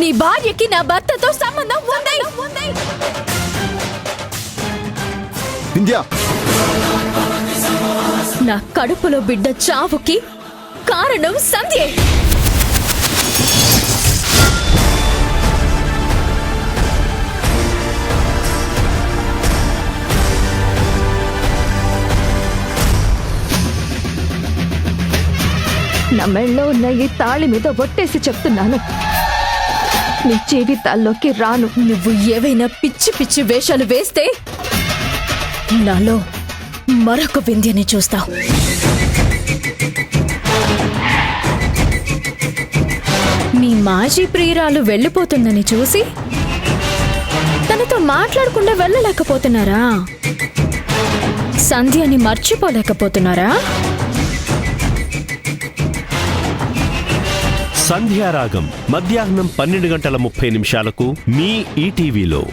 నీ భార్యకి నా భర్తతో సంబంధం ఉంది. వింధ్య నా కడుపులో బిడ్డ చావుకి కారణం సంధ్యే. నా మెళ్ళో ఉన్న ఈ తాళి మీద ఒట్టేసి చెప్తున్నాను. నీ జీవితాల్లోకి రాను. నువ్వు ఏవైనా పిచ్చి పిచ్చి వేషాలు వేస్తే నాలో మరొక వింధ్యని చూస్తావు. మీ మాజీ ప్రియురాలు వెళ్ళిపోతుందని చూసి తనతో మాట్లాడకుండా వెళ్ళలేకపోతున్నారా? సంధ్యని మర్చిపోలేకపోతున్నారా? సంధ్యారాగం మధ్యాహ్నం పన్నెండు గంటల ముప్పై నిమిషాలకు మీ ఈటీవీలో.